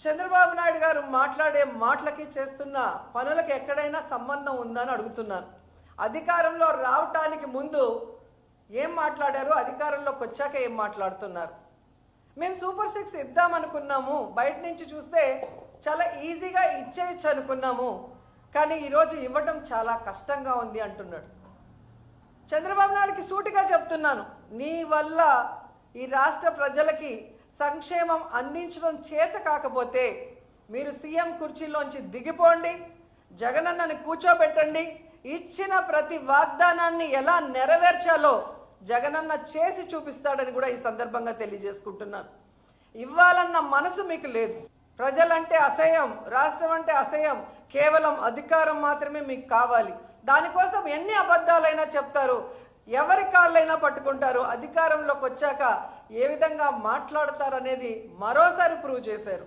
చంద్రబాబు నాయుడు గారు మాట్లాడే మాటలకి చేస్తున్న పనులకు ఎక్కడైనా సంబంధం ఉందని అడుగుతున్నాను. అధికారంలో రావటానికి ముందు ఏం మాట్లాడారు? అధికారంలోకి వచ్చాక ఏం మాట్లాడుతున్నారు? మేము సూపర్ సిక్స్ ఇద్దామనుకున్నాము. బయట నుంచి చూస్తే చాలా ఈజీగా ఇచ్చేయచ్చు అనుకున్నాము. కానీ ఈరోజు ఇవ్వడం చాలా కష్టంగా ఉంది అంటున్నాడు. చంద్రబాబు నాయుడుకి సూటిగా చెప్తున్నాను. నీ వల్ల ఈ రాష్ట్ర ప్రజలకి సంక్షేమం అందించడం చేత కాకపోతే మీరు సీఎం కుర్చీలోంచి దిగిపోండి జగనన్నని కూర్చోబెట్టండి ఇచ్చిన ప్రతి వాగ్దానాన్ని ఎలా నెరవేర్చాలో జగనన్న చేసి చూపిస్తాడని కూడా ఈ సందర్భంగా తెలియజేసుకుంటున్నాను. ఇవ్వాలన్న మనసు మీకు లేదు. ప్రజలంటే అసహ్యం రాష్ట్రం అంటే అసహ్యం కేవలం అధికారం మాత్రమే మీకు కావాలి. దానికోసం ఎన్ని అబద్ధాలైనా చెప్తారు. ఎవరి కాళ్ళైనా పట్టుకుంటారు అధికారంలోకి వచ్చాక ఏ విధంగా మాట్లాడతారనేది మరోసారి ప్రూవ్ చేశారు.